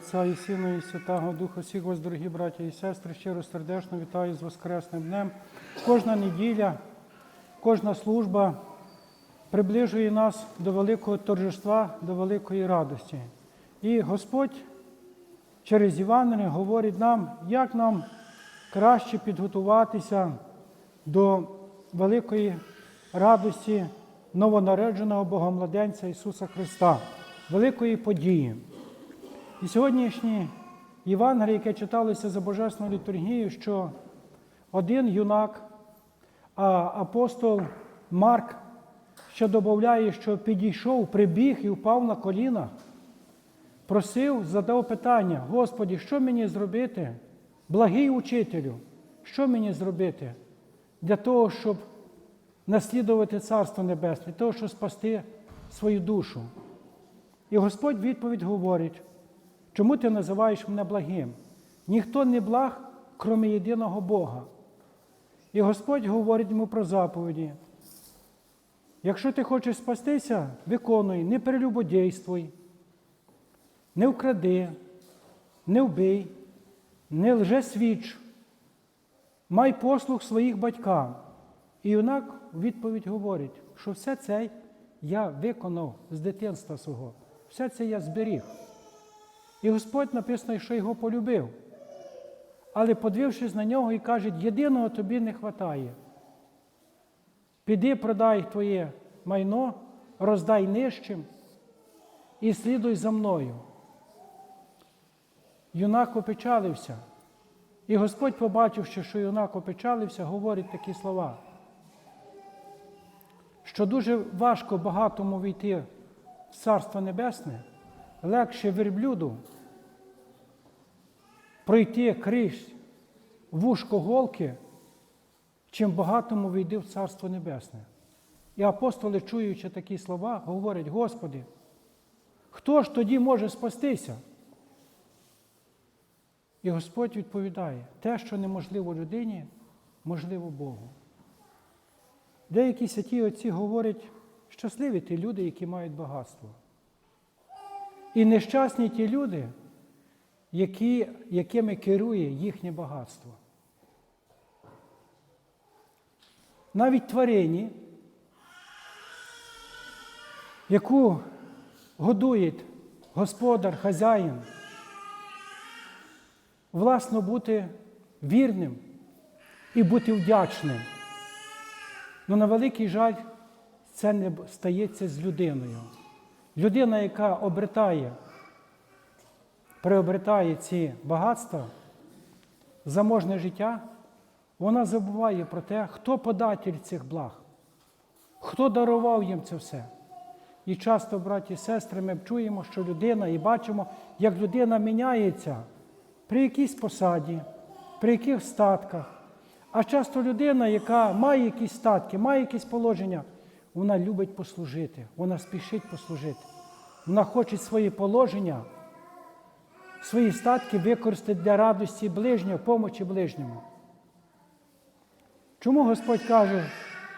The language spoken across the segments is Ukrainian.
Отця і Сина, і Святого Духа, всіх вас, дорогі браті і сестри, щиро сердечно вітаю з Воскресним днем. Кожна неділя, кожна служба приближує нас до великого торжества, до великої радості. І Господь через Євангеліє говорить нам, як нам краще підготуватися до великої радості новонародженого Богомладенця Ісуса Христа, великої події. І сьогоднішнє Євангеліє, яке читалося за Божественною літургією, що один юнак, а апостол Марк ще додає, що підійшов, прибіг і впав на коліна, просив, задав питання: Господі, що мені зробити? Благий учителю, що мені зробити для того, щоб наслідувати Царство Небесне, для того, щоб спасти свою душу? І Господь відповідь говорить, чому ти називаєш мене благим? Ніхто не благ, крім єдиного Бога. І Господь говорить йому про заповіді. Якщо ти хочеш спастися, виконуй, не перелюбодійствуй, не вкради, не вбий, не лжесвіч, май послуг своїх батькам. І юнак у відповідь говорить, що все це я виконав з дитинства свого, все це я зберіг. І Господь написано, що його полюбив. Але подивившись на нього і каже, єдиного тобі не вистачає. Піди, продай твоє майно, роздай нижчим і слідуй за мною. Юнак опечалився. І Господь, побачивши, що юнак опечалився, говорить такі слова, що дуже важко багатому війти в Царство Небесне, легше верблюду пройти крізь вушко голки, чим багатому війди в Царство Небесне. І апостоли, чуючи такі слова, говорять: Господи, хто ж тоді може спастися? І Господь відповідає, те, що неможливо людині, можливо Богу. Деякі святі отці говорять, щасливі ті люди, які мають багатство. І нещасні ті люди, які, якими керує їхнє багатство. Навіть тварині, яку годує господар, хазяїн, власно бути вірним і бути вдячним. Ну, на великий жаль, це не стається з людиною. Людина, яка обретає, приобретає ці багатства, заможне життя, вона забуває про те, хто податель цих благ, хто дарував їм це все. І часто, браті і сестри, ми чуємо, що людина, і бачимо, як людина міняється при якійсь посаді, при яких статках. А часто людина, яка має якісь статки, має якісь положення, вона любить послужити, вона спішить послужити. Вона хоче свої положення, свої статки використати для радості ближнього, помочі ближньому. Чому Господь каже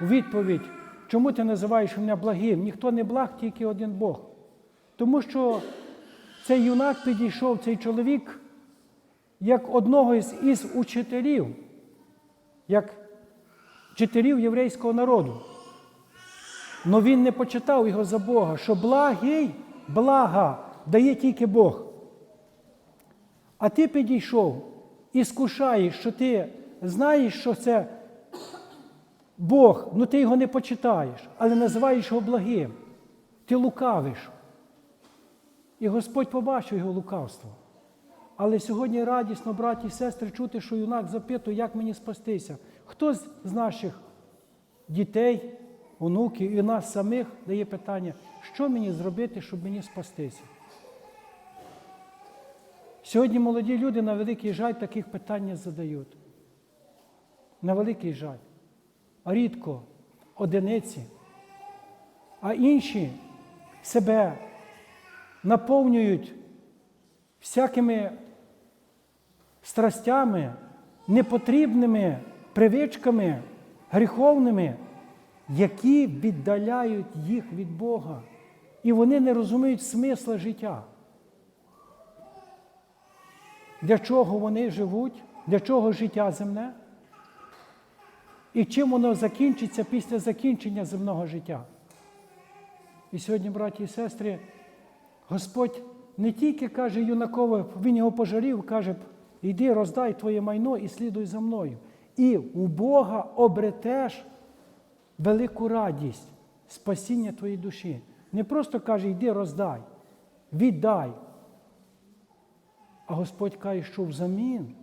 у відповідь, чому ти називаєш мене благим? Ніхто не благ, тільки один Бог. Тому що цей юнак підійшов, цей чоловік, як одного із, із учителів, як вчителів єврейського народу. Но він не почитав його за Бога, що благий, блага дає тільки Бог. А ти підійшов і скушаєш, що ти знаєш, що це Бог, ну ти його не почитаєш, але називаєш його благим. Ти лукавиш. І Господь побачив його лукавство. Але сьогодні радісно, браті і сестри, чути, що юнак запитує, як мені спастися. Хто з наших дітей, онуків і нас самих дає питання, що мені зробити, щоб мені спастися? Сьогодні молоді люди на великий жаль таких питань задають. На великий жаль. Рідко одиниці, а інші себе наповнюють всякими страстями, непотрібними привичками, гріховними, які віддаляють їх від Бога. І вони не розуміють смисла життя. для чого вони живуть, для чого життя земне, і чим воно закінчиться після закінчення земного життя. І сьогодні, браті і сестри, Господь не тільки каже юнакове, він його пожалів, каже, йди, роздай твоє майно і слідуй за мною. І у Бога обретеш велику радість, спасіння твоєї душі. Не просто каже, йди роздай, віддай. А Господь каже, що взамін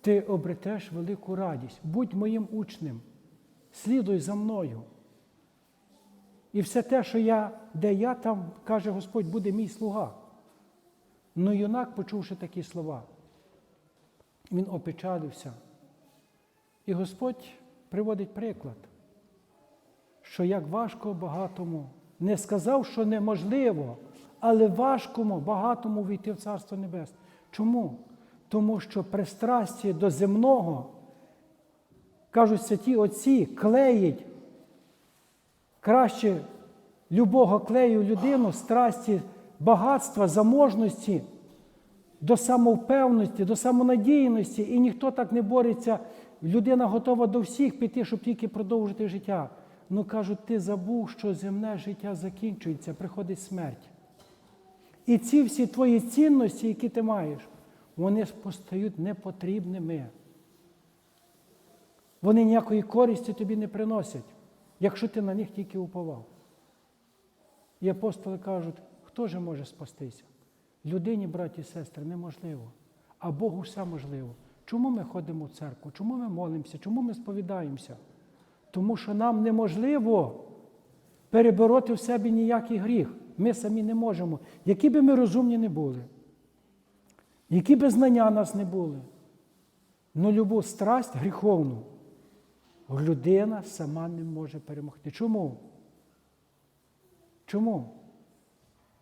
ти обретеш велику радість. Будь моїм учнем, слідуй за мною. І все те, що я, де я, там, каже Господь, буде мій слуга. Ну юнак, почувши такі слова, він опечалився. І Господь приводить приклад, що як важко багатому, не сказав, що неможливо, але важкому багатому війти в Царство Небесне. Чому? Тому що пристрасті до земного, кажуть святі отці, клеїть краще любого клею людину, страсті, багатства, заможності, до самовпевності, до самонадійності, і ніхто так не бореться. Людина готова до всіх піти, щоб тільки продовжити життя. Ну кажуть, ти забув, що земне життя закінчується, приходить смерть. І ці всі твої цінності, які ти маєш, вони постають непотрібними. Вони ніякої користі тобі не приносять, якщо ти на них тільки уповав. І апостоли кажуть, хто же може спастися? Людині, браті і сестри, неможливо, а Богу все можливо. Чому ми ходимо в церкву? Чому ми молимося? Чому ми сповідаємося? Тому що нам неможливо перебороти в себе ніякий гріх. Ми самі не можемо, які би ми розумні не були, які би знання нас не були. Ну любу страсть гріховну людина сама не може перемогти. Чому? Чому?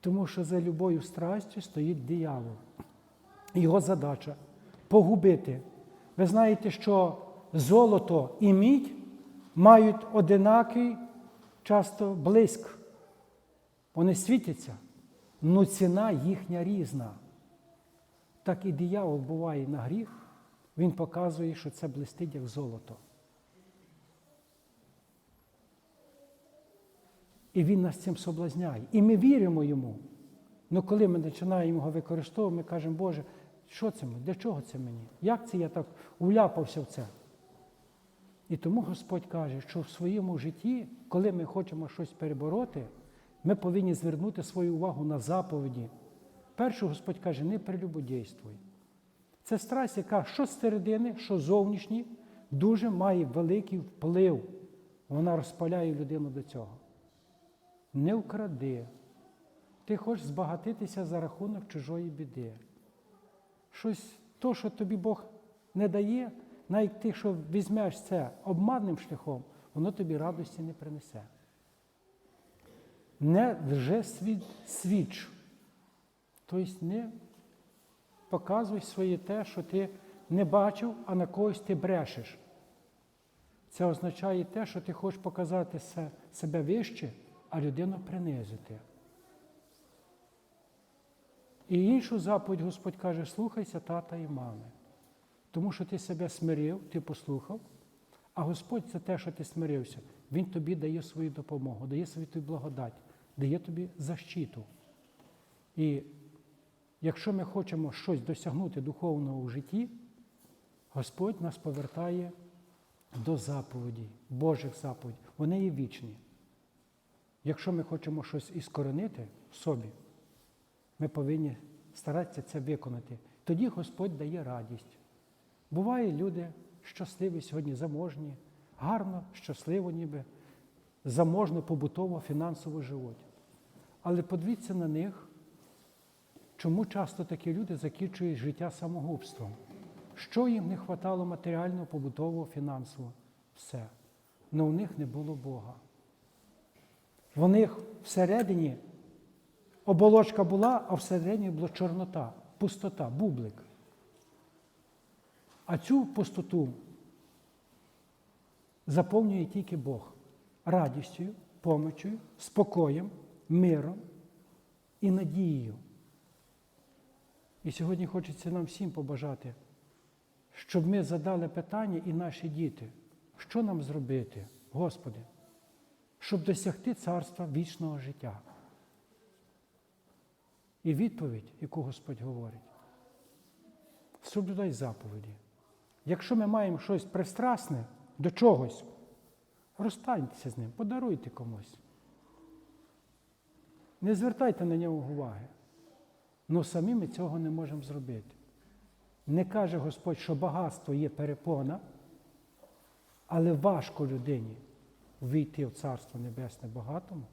Тому що за любою страстю стоїть диявол. Його задача погубити. Ви знаєте, що золото і мідь мають одинакий часто блиск. Вони світяться, але ціна їхня різна. Так і диявол буває на гріх, він показує, що це блистить як золото. І він нас цим соблазняє. І ми віримо йому. Але коли ми починаємо його використовувати, ми кажемо, Боже, що це мені? Для чого це мені? Як це я так уляпався в це? І тому Господь каже, що в своєму житті, коли ми хочемо щось перебороти, ми повинні звернути свою увагу на заповіді. Перше, Господь каже, не прелюбодійствуй. Це страсть, яка що з середини, що зовнішні, дуже має великий вплив. Вона розпаляє людину до цього. Не вкради. Ти хочеш збагатитися за рахунок чужої біди. Щось, то, що тобі Бог не дає, навіть ти, що візьмеш це обманним шляхом, воно тобі радості не принесе. Не вже світ, свіч. Тобто не показуй своє те, що ти не бачив, а на когось ти брешеш. Це означає те, що ти хочеш показати себе вище, а людину принизити. І іншу заповідь Господь каже, слухайся тата і мами. Тому що ти себе смирив, ти послухав, а Господь це те, що ти смирився, Він тобі дає свою допомогу, дає свою благодать, дає тобі защиту. І якщо ми хочемо щось досягнути духовного в житті, Господь нас повертає до заповіді, Божих заповідей. Вони є вічні. Якщо ми хочемо щось іскоренити в собі, ми повинні старатися це виконати. Тоді Господь дає радість. Буває люди щасливі сьогодні, заможні, гарно, щасливо, ніби, заможно, побутово, фінансово живуть. Але подивіться на них, чому часто такі люди закінчують життя самогубством. Що їм не вистачало матеріального, побутового, фінансового? Все. Але у них не було Бога. В них всередині оболочка була, а всередині була чорнота, пустота, бублик. А цю пустоту заповнює тільки Бог радістю, помочю, спокоєм, миром і надією. І сьогодні хочеться нам всім побажати, щоб ми задали питання і наші діти, що нам зробити, Господи, щоб досягти царства вічного життя. І відповідь, яку Господь говорить, соблюдай заповіді. Якщо ми маємо щось пристрасне до чогось, розстаньтеся з ним, подаруйте комусь. Не звертайте на нього уваги. Ну самі ми цього не можемо зробити. Не каже Господь, що багатство є перепона, але важко людині війти в Царство Небесне багатому,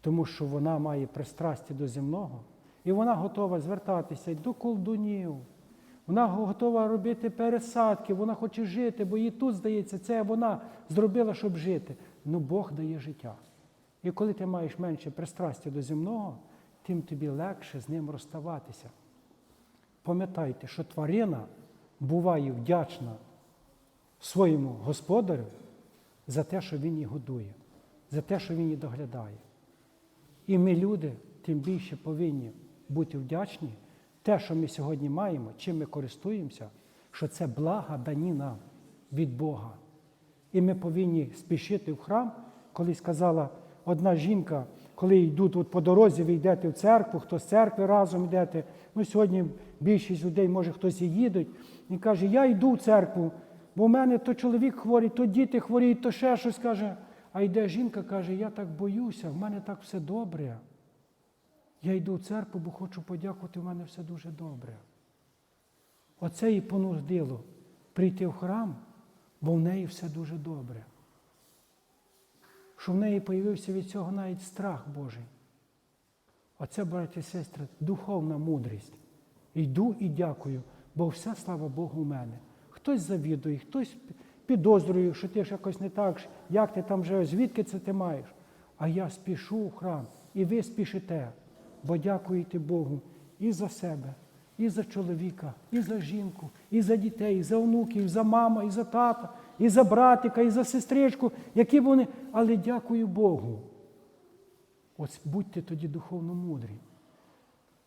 тому що вона має пристрасті до земного, і вона готова звертатися до колдунів. Вона готова робити пересадки, вона хоче жити, бо їй тут здається, це вона зробила, щоб жити. Ну Бог дає життя. І коли ти маєш менше пристрастя до земного, тим тобі легше з ним розставатися. Пам'ятайте, що тварина буває вдячна своєму господарю за те, що він її годує, за те, що він її доглядає. І ми, люди, тим більше повинні бути вдячні. Те, що ми сьогодні маємо, чим ми користуємося, що це блага дані нам від Бога. І ми повинні спішити в храм, коли сказала одна жінка, коли йдуть от по дорозі, ви йдете в церкву, хто з церкви разом йдете. Ну, сьогодні більшість людей, може, хтось і їдуть, і каже, я йду в церкву, бо в мене то чоловік хворий, то діти хворіють, то ще щось каже. А йде жінка, каже, я так боюся, в мене так все добре. Я йду в церкву, бо хочу подякувати, в мене все дуже добре. Оце її понудило прийти в храм, бо в неї все дуже добре. Що в неї появився від цього навіть страх Божий. Оце, браті і сестри, духовна мудрість. Йду і дякую, бо все, слава Богу, у мене. Хтось завідує, хтось підозрює, що ти ж якось не так, як ти там живеш, звідки це ти маєш. А я спішу в храм, і ви спішите, бо дякуєте Богу і за себе, і за чоловіка, і за жінку, і за дітей, і за онуків, і за мама, і за тата, і за братика, і за сестричку, які б вони, але дякую Богу. От будьте тоді духовно мудрі.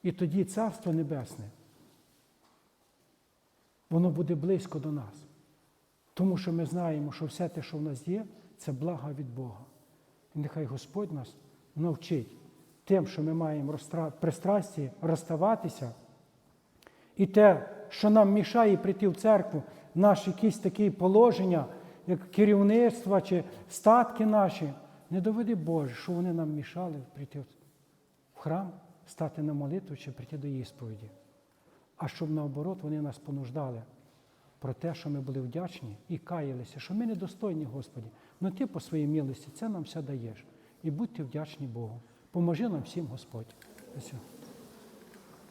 І тоді Царство Небесне, воно буде близько до нас. Тому що ми знаємо, що все те, що в нас є, це благо від Бога. І нехай Господь нас навчить тим, що ми маємо пристрасті розставатися, і те, що нам мішає прийти в церкву, наші якісь такі положення, як керівництва чи статки наші, не доведи Боже, що вони нам мішали прийти в храм, стати на молитву чи прийти до ісповіді. А щоб наоборот вони нас понуждали про те, що ми були вдячні і каялися, що ми недостойні, Господі. Ну ти по своїй милості це нам все даєш. І будьте вдячні Богу. Поможи нам всім, Господь.